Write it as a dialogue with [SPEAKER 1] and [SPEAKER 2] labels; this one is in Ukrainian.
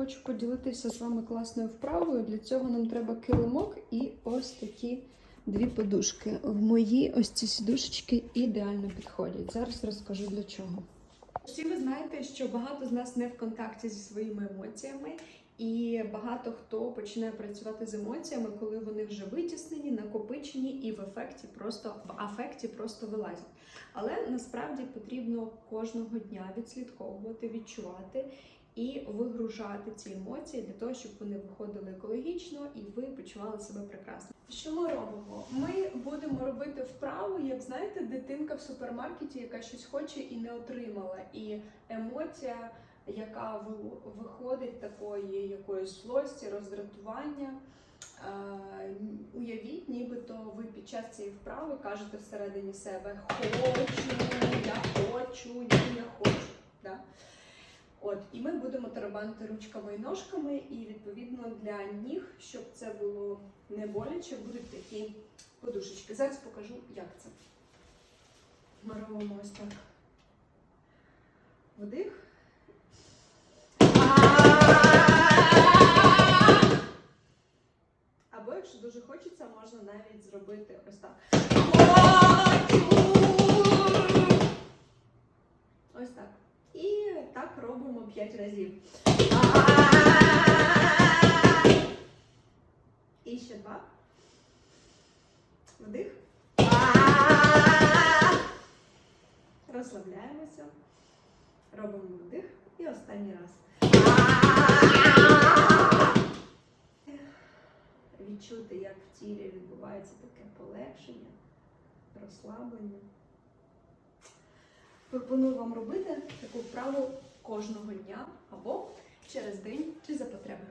[SPEAKER 1] хочу поділитися з вами класною вправою. Для цього нам треба килимок і ось такі дві подушки. В мої ось ці сідушечки ідеально підходять. Зараз розкажу для чого. Всі ви знаєте, що багато з нас не в контакті зі своїми емоціями, і багато хто починає працювати з емоціями, коли вони вже витіснені, накопичені і в ефекті просто в афекті просто вилазять. Але насправді потрібно кожного дня відслідковувати, відчувати і вигружати ці емоції для того, щоб вони виходили екологічно і ви почували себе прекрасно. Що ми робимо? Ми будемо робити вправу, як знаєте, дитинка в супермаркеті, яка щось хоче і не отримала. І емоція, яка ви- виходить такої якоїсь злості, роздратування. Е, Уявіть, нібито ви під час цієї вправи кажете всередині себе хочу, От, і ми будемо тарабанити ручками і ножками, і відповідно для ніг, щоб це було не боляче, будуть такі подушечки. Зараз покажу, як це. Ми робимо ось так. Вдих. Або, якщо дуже хочеться, можна навіть зробити ось так. Ось так. І так робимо 5 разів. І ще два. Вдих. Розслабляємося. Робимо вдих. І останній раз. Відчути, як в тілі відбувається таке полегшення, розслаблення. Пропоную вам робити таку вправу кожного дня або через день чи за потреби.